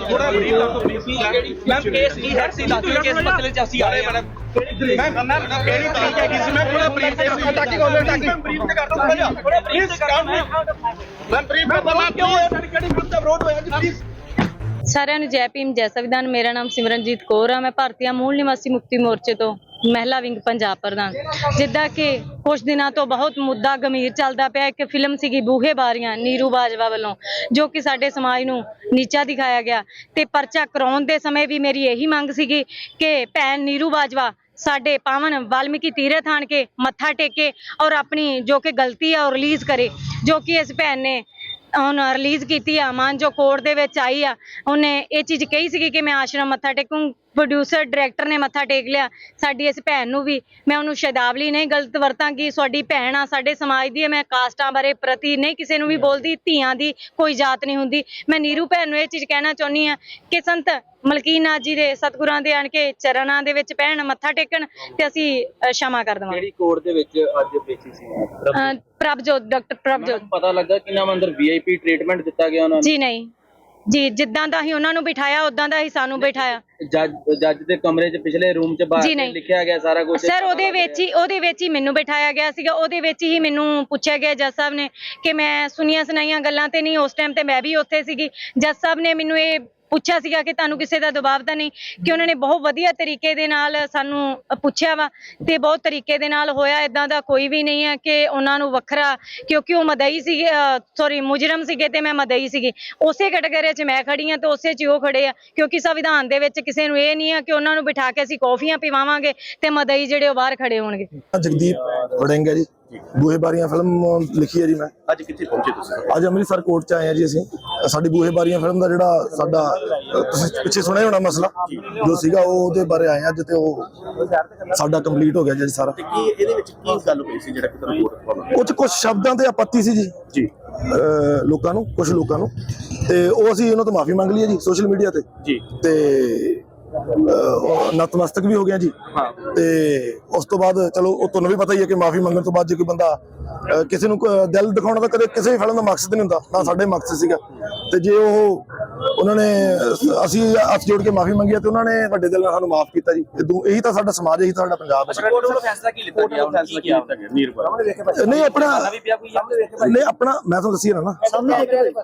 ਥੋੜਾ ਬਰੀਫ ਕਰ please ma'am case ਕੀ ਹੈ ਸੀ ਦੱਸੋ ਕਿਸ ਮਸਲੇ ਚ ਅਸੀਂ ਆਏ ਮੈਡਮ ਮੈਮ ਮੈਮ ਕਿਹੜੀ ਤਰੀਕ ਹੈ ਕਿਸੇ ਮੈਂ ਥੋੜਾ ਬਰੀਫ ਤੇ ਅਟੈਕਿੰਗ ਹੋ ਅਟੈਕਿੰਗ ਬਰੀਫ ਤੇ ਕਰ ਦੋ ਥੋੜਾ ਜਿਹਾ ਥੋੜਾ ਕਰ ਦੋ ਮੈਂ ਬਰੀਫ ਕਰਦਾ ਮੈਂ ਕਿਉਂ ਸਾਡੀ ਕਿਹੜੀ ਵਿਰੁੱਧ ਦਾ ਵਿਰੋਧ ਹੋਇਆ ਜੀ ਪਲੀਜ਼ ਸਾਰਿਆਂ ਨੂੰ ਜੈ ਭੀਮ, ਜੈ ਸੰਵਿਧਾਨ। ਮੇਰਾ ਨਾਮ ਸਿਮਰਨਜੀਤ ਕੌਰ ਆ। ਮੈਂ ਭਾਰਤੀయ ਮੂਲ ਨਿਵਾਸੀ ਮੁਕਤੀ ਮੋਰਚੇ ਤੋਂ। ਮਹਿਲਾ ਵਿੰਗ ਪੰਜਾਬ ਪ੍ਰਧਾਨ। ਜਿੱਦਾਂ ਕਿ ਕੁਝ ਦਿਨਾਂ ਤੋਂ ਬਹੁਤ ਮੁੱਦਾ ਗੰਭੀਰ ਚੱਲਦਾ ਪਿਆ। ਇੱਕ ਫਿਲਮ ਸੀਗੀ ਬੂਹੇ ਬਾਰੀਆਂ ਨੀਰੂ ਬਾਜਵਾ ਵੱਲੋਂ, ਜੋ ਕਿ ਸਾਡੇ ਸਮਾਜ ਨੂੰ ਨੀਚਾ ਦਿਖਾਇਆ ਗਿਆ। ਤੇ ਪਰਚਾ ਕਰਾਉਣ ਦੇ ਸਮੇਂ ਵੀ ਮੇਰੀ ਇਹੀ ਮੰਗ ਸੀਗੀ ਕਿ ਭੈਣ ਨੀਰੂ ਬਾਜਵਾ ਸਾਡੇ ਪਾਵਨ ਵਾਲਮੀਕੀ ਤੀਰਥ ਆਣ ਕੇ ਮੱਥਾ ਟੇਕੇ ਔਰ ਆਪਣੀ ਜੋ ਕਿ ਗਲਤੀ ਆ ਉਹ ਰਿਲੀਜ਼ ਕਰੇ, ਜੋ ਕਿ ਇਸ ਭੈਣ ਨੇ ਹੁਣ ਰਿਲੀਜ਼ ਕੀਤੀ ਆ। ਮਾਨ ਜੋ ਕੋਰਟ ਦੇ ਵਿੱਚ ਆਈ ਆ। ਉਹਨੇ ਇਹ ਚੀਜ਼ ਕਹੀ ਸੀਗੀ ਕਿ ਮੈਂ ਆਸ਼ਰਮ ਮੱਥਾ ਟੇਕੂੰ। ਪ੍ਰੋਡਿਊਸਰ ਡਾਇਰੈਕਟਰ ਨੇ ਮੱਥਾ ਟੇਕ ਲਿਆ ਸਾਡੀ ਇਸ ਭੈਣ ਨੂੰ ਵੀ। ਮੈਂ ਉਹਨੂੰ ਸ਼ਬਦਾਵਲੀ ਨਹੀਂ ਗਲਤ ਵਰਤਾਂਗੀ ਤੁਹਾਡੀ ਭੈਣ ਆ ਸਾਡੇ ਸਮਾਜ ਦੀ ਹੈ ਮੈਂ ਕਾਸਟਾਂ ਬਾਰੇ ਪ੍ਰਤੀ ਨਹੀਂ ਕਿਸੇ ਨੂੰ ਵੀ ਬੋਲਦੀ ਧੀਆਂ ਦੀ ਕੋਈ ਜਾਤ ਨਹੀਂ ਹੁੰਦੀ। ਮੈਂ ਨੀਰੂ ਭੈਣ ਨੂੰ ਇਹ ਚੀਜ਼ ਕਹਿਣਾ ਚਾਹੁੰਦੀ ਹਾਂ ਕਿ ਸੰਤ ਮਲਕੀਨਾ ਜੀ ਦੇ ਸਤਿਗੁਰਾਂ ਦੇ ਆਣ ਕੇ ਚਰਨਾਂ ਦੇ ਵਿੱਚ ਪੈਣ ਮੱਥਾ ਟੇਕਣ ਤੇ ਅਸੀਂ ਸ਼ਮਾ ਕਰ ਦਵਾਂਗੇ। ਕਿਹੜੀ ਕੋਰਟ ਦੇ ਵਿੱਚ ਅੱਜ ਪੇਸ਼ੀ ਸੀ? ਪ੍ਰਭਜੋਤ ਡਾਕਟਰ ਪ੍ਰਭਜੋਤ। ਪਤਾ ਲੱਗਾ ਕਿ ਨਾਮ ਅੰਦਰ ਵੀਆਈਪੀ ਟ੍ਰੀਟਮੈਂਟ ਦਿੱਤਾ ਗਿਆ ਉਹਨਾਂ ਨੂੰ। ਜੀ ਨਹੀਂ। ਜੀ ਜਿੱਦਾਂ ਦਾ ਹੀ ਉਹਨਾਂ ਨੂੰ ਬਿਠਾਇਆ ਉਦਾਂ ਦਾ ਹੀ ਸਾਨੂੰ ਬਿਠਾਇਆ। ਜੱਜ ਜੱਜ ਦੇ ਕਮਰੇ 'ਚ ਪਿਛਲੇ ਰੂਮ 'ਚ ਜੀ ਬਾਹਰ ਨਹੀਂ। ਲਿਖਿਆ ਗਿਆ ਸਾਰਾ ਕੁਝ ਸਰ ਉਹਦੇ ਵਿੱਚ ਹੀ ਉਹਦੇ ਵਿੱਚ ਹੀ ਮੈਨੂੰ ਬਿਠਾਇਆ ਗਿਆ ਸੀਗਾ ਉਹਦੇ ਵਿੱਚ ਹੀ ਮੈਨੂੰ ਪੁੱਛਿਆ ਗਿਆ ਜੱਜ ਸਾਹਿਬ ਨੇ ਕਿ ਮੈਂ ਸੁਣੀਆਂ ਸੁਣਾਈਆਂ ਗੱਲਾਂ ਤੇ ਨਹੀਂ ਉਸ ਟਾਈਮ ਤੇ ਮੈਂ ਵੀ ਉੱਥੇ ਸੀਗੀ। ਜੱਜ ਸਾਹਿਬ ਨੇ ਮੈਨੂੰ ਇਹ ਪੁੱਛਿਆ ਸੀਗਾ ਕਿ ਤੁਹਾਨੂੰ ਕਿਸੇ ਦਾ ਦਬਾਅ ਤਾਂ ਨਹੀਂ, ਕਿ ਉਹਨਾਂ ਨੇ ਬਹੁਤ ਵਧੀਆ ਤਰੀਕੇ ਦੇ ਨਾਲ ਸਾਨੂੰ ਪੁੱਛਿਆ ਵਾ ਤੇ ਬਹੁਤ ਤਰੀਕੇ ਦੇ ਨਾਲ ਹੋਇਆ ਇਦਾਂ ਦਾ ਕੋਈ ਵੀ ਨਹੀਂ ਹੈ ਕਿ ਉਹਨਾਂ ਨੂੰ ਵੱਖਰਾ, ਕਿਉਂਕਿ ਉਹ ਮਦਈ ਸੀਗੇ ਸੌਰੀ ਮੁਜਰਮ ਸੀਗੇ ਤੇ ਮੈਂ ਮਦਈ ਸੀਗੀ। ਉਸੇ ਕੈਟਾਗਰੀ 'ਚ ਮੈਂ ਖੜੀ ਹਾਂ ਤੇ ਉਸੇ 'ਚ ਹੀ ਉਹ ਖੜੇ ਆ, ਕਿਉਂਕਿ ਸੰਵਿਧਾਨ ਦੇ ਵਿੱਚ ਕਿਸੇ ਨੂੰ ਇਹ ਨਹੀਂ ਆ ਕਿ ਉਹਨਾਂ ਨੂੰ ਬਿਠਾ ਕੇ ਅਸੀਂ ਕੌਫੀਆਂ ਪਿਵਾਵਾਂਗੇ ਤੇ ਮਦਈ ਜਿਹੜੇ ਉਹ ਬਾਹਰ ਖੜੇ ਹੋਣਗੇ। ਜਗਦੀਪ ਵੜਿੰਗ ਜੀ। ਬੂਹੇ ਬਾਰੀਆਂ ਫਿਲਮ ਲਿਖੀ ਹੈ ਜੀ ਮੈਂ। ਅੱਜ ਕਿੱਥੇ ਪਹੁੰਚੇ ਤੁਸੀਂ? ਅੱਜ ਅੰਮ੍ਰਿਤਸਰ ਕੋਰਟ ਚ ਆਏ ਆ ਜੀ ਅਸੀਂ। ਸਾਡੀ ਬੂਹੇ ਬਾਰੀਆਂ ਫਿਲਮ ਦਾ ਜਿਹੜਾ ਸਾਡਾ ਤੁਸੀਂ ਪਿੱਛੇ ਸੁਣਿਆ ਹੋਣਾ ਮਸਲਾ ਜੋ ਸੀਗਾ ਉਹ ਉਹਦੇ ਬਾਰੇ ਆਏ ਆ ਅੱਜ ਤੇ ਉਹ ਸਾਡਾ ਕੰਪਲੀਟ ਹੋ ਗਿਆ ਜੀ ਸਾਰਾ। ਕੀ ਇਹਦੇ ਵਿੱਚ ਕੀ ਗੱਲ ਹੋਈ ਸੀ ਜਿਹੜਾ ਕਿ ਤੁਹਾਨੂੰ ਕੋਰਟ ਉਹ ਚ ਕੁਝ ਸ਼ਬਦਾਂ ਤੇ ਆਪੱਤੀ ਸੀ ਜੀ। ਜੀ। ਲੋਕਾਂ ਨੂੰ ਕੁਝ ਲੋਕਾਂ ਨੂੰ। ਤੇ ਉਹ ਅਸੀਂ ਉਹਨਾਂ ਤੋਂ ਮਾਫੀ ਮੰਗ ਲਈ ਹੈ ਜੀ ਸੋਸ਼ਲ ਮੀਡੀਆ ਤੇ। ਜੀ। ਤੇ ਨਤਮਸਤਕ ਵੀ ਹੋ ਗਿਆ ਜੀ। ਤੇ ਉਸ ਤੋਂ ਬਾਅਦ ਚਲੋ ਉਹ ਤੁਹਾਨੂੰ ਵੀ ਪਤਾ ਹੀ ਹੈ ਕਿ ਮਾਫੀ ਮੰਗਣ ਤੋਂ ਬਾਅਦ ਜੇ ਕੋਈ ਬੰਦਾ ਕਿਸੇ ਨੂੰ ਦਿਲ ਦਿਖਾਉਣਾ ਤਾਂ ਕਦੇ ਕਿਸੇ ਵੀ ਫਿਲਮ ਦਾ ਮਕਸਦ ਨਹੀਂ ਹੁੰਦਾ ਨਾ ਸਾਡੇ ਮਕਸਦ ਸੀਗਾ। ਤੇ ਜੇ ਉਹ ਉਹਨਾਂ ਨੇ ਅਸੀਂ ਹੱਥ ਜੋੜ ਕੇ ਮਾਫੀ ਮੰਗੀ ਤੇ ਉਹਨਾਂ ਨੇ ਵੱਡੇ ਦਿਲ ਨਾਲ ਸਾਨੂੰ ਮਾਫ ਕੀਤਾ ਜੀ। ਇਹੀ ਤਾਂ ਸਾਡਾ ਸਮਾਜ ਇਹੀ ਤਾਂ ਸਾਡਾ ਪੰਜਾਬ ਹੈ। ਕੋਰਟ ਵੱਲੋਂ ਫੈਸਲਾ ਕੀ ਲਿੱਤਾ ਗਿਆ? ਉਹਨਾਂ ਫੈਸਲਾ ਕੀ ਕੀਤਾ ਗਿਆ? ਨਹੀਂ ਆਪਣਾ ਨਹੀਂ ਮੈਂ ਤੁਹਾਨੂੰ ਦੱਸੀ ਨਾ।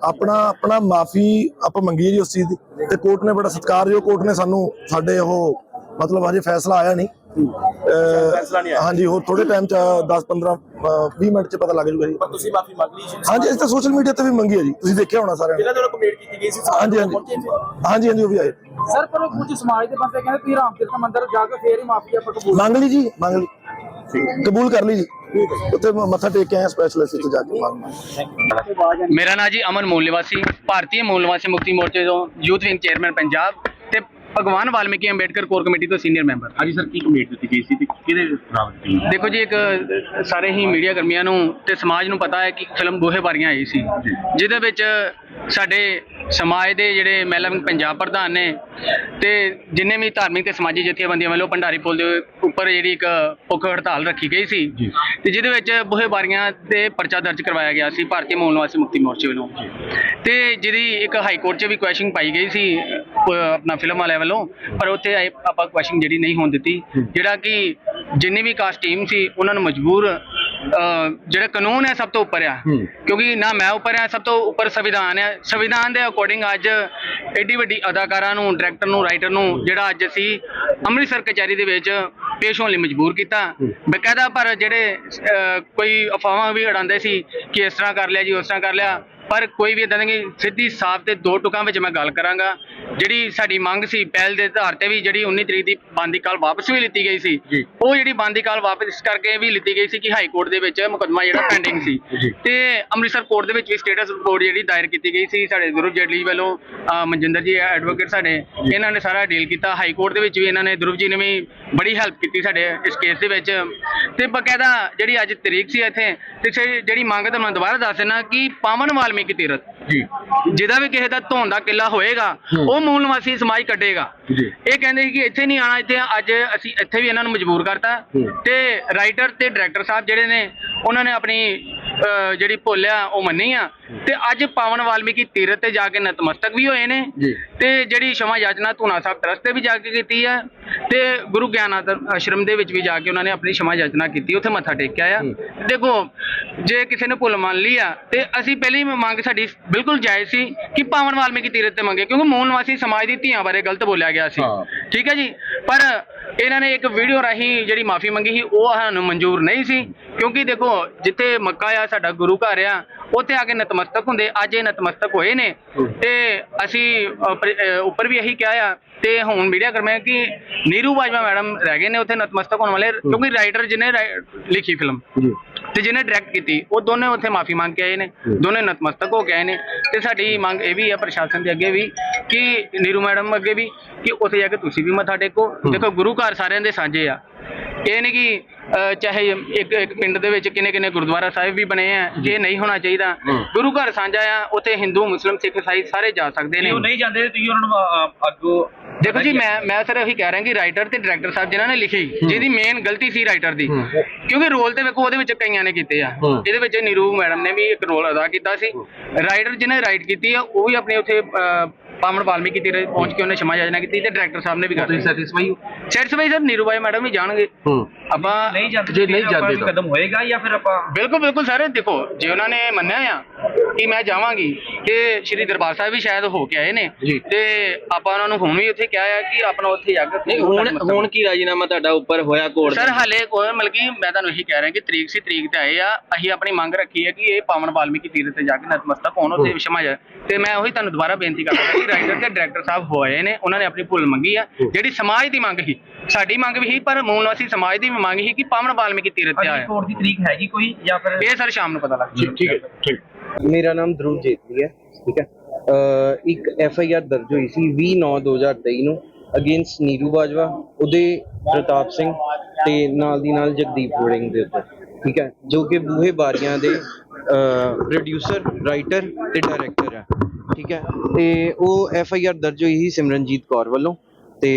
ਆਪਣਾ ਆਪਣਾ ਮਾਫੀ ਆਪਾਂ ਮੰਗੀ ਜੀ ਉਸ ਚੀਜ਼ ਦੀ। ਤੇ ਕੋਰਟ ਨੇ ਬੜਾ ਸਤਿਕਾਰਯੋਗ ਕੋਰਟ ਨੇ ਸਾਨੂੰ ਸਾਡੇ ਉਹ ਮਤਲਬ ਅਜੇ ਫੈਸਲਾ ਆਇਆ ਨਹੀਂ। ਫੈਸਲਾ ਨਹੀਂ ਆਇਆ। ਹਾਂਜੀ ਹੋਰ ਥੋੜੇ ਟਾਈਮ ਚ 10 15 20 ਮਿੰਟ ਚ ਪਤਾ ਲੱਗ ਜੂਗਾ ਜੀ। ਪਰ ਤੁਸੀਂ ਮਾਫੀ ਮੰਗ ਲਈ ਸੀ ਹਾਂਜੀ ਅਸੀਂ ਤਾਂ ਸੋਸ਼ਲ ਮੀਡੀਆ ਤੇ ਵੀ ਮੰਗੀ ਹੈ ਜੀ। ਤੁਸੀਂ ਦੇਖਿਆ ਹੋਣਾ ਸਾਰਿਆਂ ਨੇ। ਜਿਹਨਾਂ ਦੇ ਕੰਪਲੀਟ ਕੀਤੀ ਗਈ ਸੀ ਹਾਂਜੀ ਹਾਂਜੀ। ਹਾਂਜੀ ਹਾਂਜੀ ਉਹ ਵੀ ਆਏ। ਸਰ ਪਰ ਉਹ ਕੁਝ ਸਮਾਜ ਦੇ ਬੰਦੇ ਕਹਿੰਦੇ ਤੁਸੀਂ ਰਾਮ ਤੀਰਥ ਮੰਦਿਰ ਜਾ ਕੇ ਫੇਰ ਹੀ ਮਾਫੀ ਆਪਾਂ ਕਬੂਲ ਮੰਗ ਲਈ ਜੀ ਮੰਗ ਲਈ। ਕਬੂਲ ਕਰ ਲਈ ਜੀ। ਉੱਥੇ ਮੱਥਾ ਟੇਕ ਕੇ ਆਏ ਸਪੈਸ਼ਲਿਸਟ ਤੇ ਜਾ ਕੇ। ਮੰਗ ਮੇਰਾ ਨਾਂ ਜੀ ਅਮਨ ਮੂਲ ਨਿਵਾਸੀ ਭਾਰਤੀ ਮੂਲ ਨਿਵਾਸੀ ਮੁਕਤੀ ਮੋਰਚੇ ਤੋਂ ਯੂਥ ਵਿੰਗ ਚੇਅਰਮੈਨ ਪੰਜਾਬ। ਤੇ ਭਗਵਾਨ ਵਾਲਮੀਕੀ ਅੰਬੇਡਕਰ ਕੋਰ ਕਮੇਟੀ ਤੋਂ ਸੀਨੀਅਰ ਮੈਂਬਰ। ਹਾਂਜੀ ਸਰ ਕੀ ਕੰਪਲੀਟ ਦਿੱਤੀ ਗਈ ਸੀ ਤੇ ਕਿਹਦੇ ਖਿਲਾਫ ਦਿੱਤੀ ਗਈ ਦੇਖੋ ਜੀ ਇੱਕ ਸਾਰੇ ਹੀ ਮੀਡੀਆ ਕਰਮੀਆਂ ਨੂੰ ਤੇ ਸਮਾਜ ਨੂੰ ਪਤਾ ਹੈ ਕਿ ਫਿਲਮ ਗੋਹੇ ਬਾਰੀਆਂ ਆਈ ਸੀ। ਜਿਹਦੇ ਵਿੱਚ ਸਾਡੇ ਸਮਾਜ ਦੇ ਜਿਹੜੇ ਮਹਿਲਾ ਪੰਜਾਬ ਪ੍ਰਧਾਨ ਨੇ ਤੇ ਜਿੰਨੇ ਵੀ ਧਾਰਮਿਕ ਤੇ ਸਮਾਜੀ ਜਥੇਬੰਦੀਆਂ ਵੱਲੋਂ ਭੰਡਾਰੀ ਪੁਲ ਦੇ ਉੱਪਰ ਜਿਹੜੀ ਇੱਕ ਭੁੱਖ ਹੜਤਾਲ ਰੱਖੀ ਗਈ ਸੀ ਤੇ ਜਿਹਦੇ ਵਿੱਚ ਗੋਹੇ ਬਾਰੀਆਂ ਤੇ ਪਰਚਾ ਦਰਜ ਕਰਵਾਇਆ ਗਿਆ ਸੀ ਭਾਰਤੀ ਮੂਲ ਨਿਵਾਸੀ ਮੁਕਤੀ ਮੋਰਚੇ ਵੱਲੋਂ। ਤੇ ਜਿਹਦੀ ਇੱਕ ਹਾਈ ਕੋਰਟ 'ਚ ਵੀ ਕੁਐਸਚਨ ਪਾਈ ਗਈ ਸੀ ਆਪਣਾ ਫਿਲਮ ਵਾਲਿਆਂ ਵੱਲੋਂ ਪਰ ਉੱਥੇ ਆਪਾਂ ਕੁਐਸਚਨ ਜਿਹੜੀ ਨਹੀਂ ਹੋਣ ਦਿੱਤੀ। ਜਿਹੜਾ ਕਿ ਜਿੰਨੀ ਵੀ ਕਾਸਟ ਟੀਮ ਸੀ ਉਹਨਾਂ ਨੂੰ ਮਜਬੂਰ ਜਿਹੜਾ ਕਾਨੂੰਨ ਹੈ ਸਭ ਤੋਂ ਉੱਪਰ ਆ। ਕਿਉਂਕਿ ਨਾ ਮੈਂ ਉੱਪਰ ਆ ਸਭ ਤੋਂ ਉੱਪਰ ਸੰਵਿਧਾਨ ਹੈ ਸੰਵਿਧਾਨ ਦੇ ਅਕੋਰਡਿੰਗ ਅੱਜ ਐਡੀ ਵੱਡੀ ਅਦਾਕਾਰਾਂ ਨੂੰ ਡਾਇਰੈਕਟਰ ਨੂੰ ਰਾਈਟਰ ਨੂੰ ਜਿਹੜਾ ਅੱਜ ਅਸੀਂ ਅੰਮ੍ਰਿਤਸਰ ਕਚਹਿਰੀ ਦੇ ਵਿੱਚ ਪੇਸ਼ ਹੋਣ ਲਈ ਮਜਬੂਰ ਕੀਤਾ। ਬਕਾਇਦਾ ਪਰ ਜਿਹੜੇ ਕੋਈ ਅਫਵਾਹਾਂ ਵੀ ਉਡਾਉਂਦੇ ਸੀ ਕਿ ਇਸ ਤਰ੍ਹਾਂ ਕਰ ਲਿਆ ਜੀ ਉਸ ਤਰ੍ਹਾਂ ਕਰ ਲਿਆ। ਪਰ ਕੋਈ ਵੀ ਇਦਾਂ ਨਹੀਂ ਸਿੱਧੀ ਸਾਫ਼ ਤੇ ਦੋ ਟੁਕਾਂ ਵਿੱਚ ਮੈਂ ਗੱਲ ਕਰਾਂਗਾ। ਜਿਹੜੀ ਸਾਡੀ ਮੰਗ ਸੀ ਪਹਿਲ ਦੇ ਆਧਾਰ ਤੇ ਵੀ ਜਿਹੜੀ 19 ਤਰੀਕ ਦੀ ਬੰਦੀ ਕਾਲ ਵਾਪਸ ਵੀ ਲਿੱਤੀ ਗਈ ਸੀ। ਉਹ ਜਿਹੜੀ ਬੰਦੀ ਕਾਲ ਵਾਪਸ ਕਰਕੇ ਵੀ ਲਿੱਤੀ ਗਈ ਸੀ ਕਿ ਹਾਈ ਕੋਰਟ ਦੇ ਵਿੱਚ ਮੁਕੱਦਮਾ ਜਿਹੜਾ ਪੈਂਡਿੰਗ ਸੀ। ਤੇ ਅੰਮ੍ਰਿਤਸਰ ਕੋਰਟ ਦੇ ਵਿੱਚ ਵੀ ਸਟੇਟਸ ਰਿਪੋਰਟ ਜਿਹੜੀ ਦਾਇਰ ਕੀਤੀ ਗਈ ਸੀ ਸਾਡੇ ਗੁਰੂ ਜੇਟਲੀ ਵੱਲੋਂ ਮਨਜਿੰਦਰ ਜੀ ਐਡਵੋਕੇਟ ਸਾਡੇ ਇਹਨਾਂ ਨੇ ਸਾਰਾ ਡੀਲ ਕੀਤਾ। ਹਾਈ ਕੋਰਟ ਦੇ ਵਿੱਚ ਵੀ ਇਹਨਾਂ ਨੇ ਧਰੁਵ ਜੀ ਨੇ ਵੀ ਬੜੀ ਹੈਲਪ ਕੀਤੀ ਸਾਡੇ ਇਸ ਕੇਸ ਦੇ ਵਿੱਚ। ਤੇ ਬਕਾਇਦਾ ਜਿਹੜੀ ਅੱਜ ਤਰੀਕ ਸੀ ਇੱਥੇ ਤੇ ਜਿਹੜੀ ਮੰਗ ਤੁਹਾਨੂੰ ਦੁਬਾਰਾ ਦੱਸ ਦੇਣਾ ਕਿ ਪਾਵਨ ਵਾਲਮੀਕੀ ਤੀਰਥ। ਜੀ। ਜਿਹਦਾ ਵੀ ਕਿਸੇ ਦਾ ਧੋਣ ਦਾ ਕਿੱਲਾ ਹੋਏਗਾ ਉਹ ਮੂਲ ਨਿਵਾਸੀ ਸਮਾਜ ਕੱਢੇਗਾ। ਜੀ। ਇਹ ਕਹਿੰਦੇ ਕਿ ਇੱਥੇ ਨਹੀਂ ਆਣਾ ਇੱਥੇ ਅੱਜ ਅਸੀਂ ਇੱਥੇ ਵੀ ਇਹਨਾਂ ਨੂੰ ਮਜਬੂਰ ਕਰਤਾ। ਤੇ ਰਾਈਟਰ ਤੇ ਡਾਇਰੈਕਟਰ ਸਾਹਿਬ ਜਿਹੜੇ ਨੇ ਉਹਨਾਂ ਨੇ ਆਪਣੀ ਜਿਹੜੀ ਭੁੱਲ ਆ ਉਹ ਮੰਨੀ ਆ। ਤੇ ਅੱਜ ਪਾਵਨ ਵਾਲਮੀਕੀ ਤੀਰਥ ਤੇ ਜਾ ਕੇ ਨਤਮਸਤਕ ਵੀ ਹੋਏ ਨੇ। ਤੇ ਜਿਹੜੀ ਸ਼ਮਾ ਯਾਚਨਾ ਧੂਨਾ ਸਾਹਿਬ ਟਰਸਟ ਤੇ ਵੀ ਜਾ ਕੇ ਕੀਤੀ ਆ। ਤੇ ਗੁਰੂ ਗਿਆਨਾਤ ਆਸ਼ਰਮ ਦੇ ਵਿੱਚ ਵੀ ਜਾ ਕੇ ਉਹਨਾਂ ਨੇ ਆਪਣੀ ਸ਼ਮਾ ਯਾਚਨਾ ਕੀਤੀ ਉੱਥੇ ਮੱਥਾ ਟੇਕਿਆ ਆ। ਦੇਖੋ ਜੇ ਕਿਸੇ ਨੇ ਭੁੱਲ ਮੰਨ ਲਈ ਆ ਤੇ ਅਸੀਂ ਪਹਿਲੀ ਮੰਗ ਸਾਡੀ ਬਿਲਕੁਲ ਜਾਇਜ਼ ਸੀ ਕਿ ਪਾਵਨ ਵਾਲਮੀਕੀ ਤੀਰਥ ਤੇ ਮੰਗੇ ਕਿਉਂਕਿ ਮੂਲ ਨਿਵਾਸੀ ਸਮਾਜ ਦੀ ਧੀਆਂ ਬਾਰੇ ਗਲਤ ਬੋਲਿਆ ਗਿਆ ਸੀ। ਠੀਕ ਹੈ ਜੀ? ਪਰ ਇਹਨਾਂ ਨੇ ਇੱਕ ਵੀਡੀਓ ਰਾਹੀਂ ਜਿਹੜੀ ਮਾਫੀ ਮੰਗੀ ਸੀ ਉਹ ਸਾਨੂੰ ਮਨਜ਼ੂਰ ਨਹੀਂ ਸੀ। ਕਿਉਂਕਿ ਦੇਖੋ ਜਿੱਥੇ ਮੱਕਾ ਆ ਸਾਡਾ ਗੁਰੂ ਘਰ ਆ ਉੱਥੇ ਆ ਕੇ ਨਤਮਸਤਕ ਹੁੰਦੇ। ਅੱਜ ਇਹ ਨਤਮਸਤਕ ਹੋਏ ਨੇ। ਤੇ ਅਸੀਂ ਉੱਪਰ ਵੀ ਇਹੀ ਕਿਹਾ ਆ। ਤੇ ਹੁਣ ਮੀਡੀਆ ਕਰਮੇ ਕਿ ਨੀਰੂ ਬਾਜਵਾ ਮੈਡਮ ਰਹਿ ਗਏ ਨੇ ਉੱਥੇ ਨਤਮਸਤਕ ਹੋਣ ਵਾਲੇ। ਕਿਉਂਕਿ ਰਾਈਟਰ ਜਿਹਨੇ ਲਿਖੀ ਫਿਲਮ ਜੀ। ਤੇ ਜਿਹਨੇ ਡਾਇਰੈਕਟ ਕੀਤੀ ਉਹ ਦੋਨੇ ਉੱਥੇ ਮਾਫੀ ਮੰਗ ਕੇ ਆਏ ਨੇ ਦੋਨੇ ਨਤਮਸਤਕ ਹੋ ਕੇ ਆਏ ਨੇ। ਤੇ ਸਾਡੀ ਮੰਗ ਇਹ ਵੀ ਹੈ ਪ੍ਰਸ਼ਾਸਨ ਦੇ ਅੱਗੇ ਵੀ ਕਿ ਨੀਰੂ ਮੈਡਮ ਅੱਗੇ ਵੀ ਕਿ ਉੱਥੇ ਜਾ ਕੇ ਤੁਸੀਂ ਵੀ ਮੱਥਾ ਟੇਕੋ। ਦੇਖੋ ਗੁਰੂ ਘਰ ਸਾਰਿਆਂ ਦੇ ਸਾਂਝੇ ਆ। ਇਹ ਨਹੀਂ ਕਿ ਚਾਹੇ ਇੱਕ ਇੱਕ ਪਿੰਡ ਦੇ ਵਿੱਚ ਕਿੰਨੇ ਕਿੰਨੇ ਗੁਰਦੁਆਰਾ ਸਾਹਿਬ ਵੀ ਬਣੇ ਆ ਇਹ ਨਹੀਂ ਹੋਣਾ ਚਾਹੀਦਾ। ਗੁਰੂ ਘਰ ਸਾਂਝਾ ਆ ਉੱਥੇ ਹਿੰਦੂ ਮੁਸਲਮ ਸਿੱਖ ਈਸਾਈ ਸਾਰੇ ਜਾ ਸਕਦੇ ਨੇ। ਉਹ ਨਹੀਂ ਜਾਂਦੇ ਤੁਸੀਂ ਉਹਨਾਂ ਨੂੰ ਅੱਗੋਂ ਦੇਖੋ ਜੀ ਮੈਂ ਮੈਂ ਸਰ ਇਹੀ ਕਹਿ ਰਿਹਾ ਕਿ ਰਾਈਟਰ ਤੇ ਡਾਇਰੈਕਟਰ ਸਾਹਿਬ ਜਿਨ੍ਹਾਂ ਨੇ ਲਿਖੀ ਜਿਹਦੀ ਮੇਨ ਗਲਤੀ ਸੀ ਰਾਈਟਰ ਦੀ। ਕਿਉਂਕਿ ਰੋਲ ਤੇ ਵੇਖੋ ਉਹਦੇ ਵਿੱਚ ਕਈਆਂ ਨੇ ਕੀਤੇ ਆ। ਇਹਦੇ ਵਿੱਚ ਨੀਰੂ ਮੈਡਮ ਨੇ ਵੀ ਇੱਕ ਰੋਲ ਅਦਾ ਕੀਤਾ ਸੀ। ਰਾਈਟਰ ਜਿਹਨੇ ਰਾਈਟ ਕੀਤੀ ਆ ਉਹ ਵੀ ਆਪਣੇ ਉੱਥੇ ਅਹ, ਪਾਵਨ ਵਾਲਮੀਕੀ ਤੀਰੇ ਪਹੁੰਚ ਕੇ ਉਹਨੇ ਸ਼ਮਾ ਯਾਜਨਾ ਕੀਤੀ ਤੇ ਡਾਇਰੈਕਟਰ ਸਾਹਿਬ ਨੇ ਵੀ ਕਰਤੀ ਸੈਟੀਸਫਾਈ ਸੈਟੀਸਫਾਈ ਸਰ ਨੀਰੂ ਬਾਈ ਮੈਡਮ ਵੀ ਜਾਣਗੇ। ਹੂੰ। ਆਪਾਂ ਨਹੀਂ ਜਾਂਦੇ ਜੇ ਨਹੀਂ ਜਾਂਦੇ ਤਾਂ। ਕਦਮ ਹੋਏਗਾ ਜਾਂ ਫਿਰ ਆਪਾਂ ਬਿਲਕੁਲ ਬਿਲਕੁਲ ਸਰ ਦੇਖੋ ਜੇ ਉਹਨਾਂ ਨੇ ਮੰਨਿਆ ਆ ਕਿ ਮੈਂ ਜਾਵਾਂਗੀ ਤੇ ਸ਼੍ਰੀ ਦਰਬਾਰ ਸਾਹਿਬ ਵੀ ਸ਼ਾਇਦ ਹੋ ਕੇ ਆਏ ਨੇ। ਤੇ ਆਪਾਂ ਉਹਨਾਂ ਨੂੰ ਹੁਣ ਵੀ ਉੱਥੇ ਕਿਹਾ ਆ ਕਿ ਆਪਣਾ ਉੱਥੇ ਜਾ ਕੇ ਨਹੀਂ ਹੁਣ ਹੁਣ ਕੀ ਰਾਜੀਨਾਮਾ ਤੁਹਾਡਾ ਉੱਪਰ ਹੋਇਆ ਕੋਰਟ ਸਰ ਹਾਲੇ ਕੋਈ ਮਤਲਬ ਕਿ ਮੈਂ ਤੁਹਾਨੂੰ ਇਹੀ ਕਹਿ ਰਿਹਾ ਕਿ ਤਰੀਕ ਸੀ ਤਰੀਕ ਤੇ ਆਏ ਆ। ਅਸੀਂ ਆਪਣੀ ਮੰਗ ਰੱਖੀ ਹੈ ਕਿ ਇਹ ਪਾਵਨ ਵਾਲਮੀਕੀ ਤੀਰਥ ਤੇ ਜਾ ਕੇ ਨਤਮਸਤਕ ਹੋਣ ਉੱਥੇ ਵਿਸ਼ਮਾ ਜਾ ਤੇ ਮੈਂ ਉਹੀ ਤੁਹਾਨੂੰ ਦੁਬਾਰਾ ਬੇਨਤੀ ਕਰਦਾ ਕਿ ਰਾਈਟਰ ਤੇ ਡਾਇਰੈਕਟਰ ਸਾਹਿਬ ਹੋਏ ਨੇ ਉਹਨਾਂ ਨੇ ਆਪਣੀ ਭੁੱਲ ਮੰਗੀ ਆ। ਜਿਹੜੀ ਸਮਾਜ ਦੀ ਮੰਗ ਸੀ ਸਾਡੀ ਮੰਗ ਵੀ ਸੀ ਪਰ ਮੂਲ ਨਿਵਾਸੀ ਸਮਾਜ ਦੀ ਵੀ ਮੰਗ ਸੀ ਕਿ ਪਾਵਨ ਵਾਲਮੀਕੀ ਤੀਰਥ ਤੇ ਆਇਆ ਕੋਰਟ ਦੀ ਤਰੀਕ ਹੈਗੀ ਕੋਈ ਜਾਂ ਫਿਰ ਇਹ ਸਰ ਸ਼ਾਮ ਨੂੰ ਪਤਾ ਲੱਗ ਠੀਕ ਹੈ ਠੀਕ। ਮੇਰਾ ਨਾਮ ਧਰੁਵ ਜੇਤਲੀ ਹੈ, ਠੀਕ ਹੈ। ਇੱਕ ਐਫ ਆਈ ਆਰ ਦਰਜ ਹੋਈ ਸੀ 20/9/2023 ਨੂੰ ਅਗੇਂਸਟ ਨੀਰੂ ਬਾਜਵਾ, ਉਹਦੇ ਪ੍ਰਤਾਪ ਸਿੰਘ ਤੇ ਨਾਲ ਦੀ ਨਾਲ ਜਗਦੀਪ ਵੜਿੰਗ ਦੇ ਉੱਤੇ, ਠੀਕ ਹੈ। ਜੋ ਕਿ ਬੂਹੇ ਬਾਰੀਆਂ ਦੇ ਪ੍ਰੋਡਿਊਸਰ ਰਾਈਟਰ ਤੇ ਡਾਇਰੈਕਟਰ ਹੈ, ਠੀਕ ਹੈ। ਤੇ ਉਹ ਐਫ ਆਈ ਆਰ ਦਰਜ ਹੋਈ ਸੀ ਸਿਮਰਨਜੀਤ ਕੌਰ ਵੱਲੋਂ ਤੇ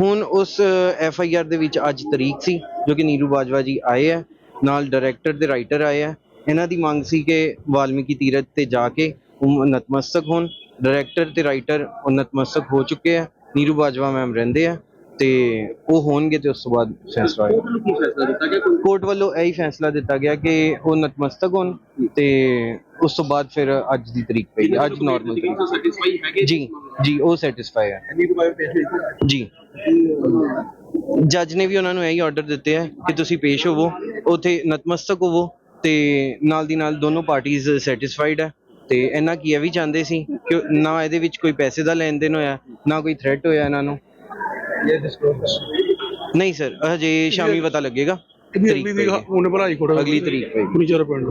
ਹੁਣ ਉਸ ਐਫ ਆਈ ਆਰ ਦੇ ਵਿੱਚ ਅੱਜ ਤਰੀਕ ਸੀ, ਜੋ ਕਿ ਨੀਰੂ ਬਾਜਵਾ ਜੀ ਆਏ ਆ ਨਾਲ ਡਾਇਰੈਕਟਰ ਤੇ ਰਾਈਟਰ ਆਏ ਆ ਇਹਨਾਂ ਦੀ ਮੰਗ ਸੀ ਕਿ ਵਾਲਮੀਕੀ ਤੀਰਥ ਤੇ ਜਾ ਕੇ ਉਹ ਨਤਮਸਤਕ ਹੋਣ। ਡਾਇਰੈਕਟਰ ਤੇ ਰਾਈਟਰ ਉਹ ਨਤਮਸਤਕ ਹੋ ਚੁੱਕੇ ਆ। ਨੀਰੂ ਬਾਜਵਾ ਮੈਮ ਰਹਿੰਦੇ ਆ ਤੇ ਉਹ ਹੋਣਗੇ ਤੇ ਉਸ ਤੋਂ ਬਾਅਦ ਫੈਸਲਾ ਹੋਏਗਾ। ਕੋਰਟ ਵੱਲੋਂ ਇਹੀ ਫੈਸਲਾ ਦਿੱਤਾ ਗਿਆ ਕਿ ਉਹ ਨਤਮਸਤਕ ਹੋਣ ਤੇ ਉਸ ਤੋਂ ਬਾਅਦ ਫਿਰ ਅੱਜ ਦੀ ਤਰੀਕ ਪਈ। ਅੱਜ ਨਾਰਮਲ ਤਰੀਕ। ਜੀ ਜੀ ਉਹ ਸੈਟੀਸਫਾਈ ਹੈ ਜੀ। ਜੱਜ ਨੇ ਵੀ ਉਹਨਾਂ ਨੂੰ ਇਹੀ ਆਰਡਰ ਦਿੱਤੇ ਹੈ ਕਿ ਤੁਸੀਂ ਪੇਸ਼ ਹੋਵੋ ਉਥੇ ਨਤਮਸਤਕ ਹੋਵੋ। ਤੇ ਨਾਲ ਦੀ ਨਾਲ ਦੋਨੋਂ ਪਾਰਟੀਆਂ ਸੈਟੀਸਫਾਈਡ ਹੈ ਤੇ ਇਹਨਾਂ ਕੀ ਇਹ ਵੀ ਚਾਹੁੰਦੇ ਸੀ ਕਿ ਨਾ ਇਹਦੇ ਵਿੱਚ ਕੋਈ ਪੈਸੇ ਦਾ ਲੈਣ ਦੇਣ ਹੋਇਆ ਨਾ ਕੋਈ ਥ੍ਰੈਟ ਹੋਇਆ ਇਹਨਾਂ ਨੂੰ? ਨਹੀਂ ਸਰ ਹਜੇ ਸ਼ਾਮੀ ਪਤਾ ਲੱਗੇਗਾ। ਤਰੀਕ ਕੋੜਾ ਅਗਲੀ ਤਰੀਕ ਪਿੰਡ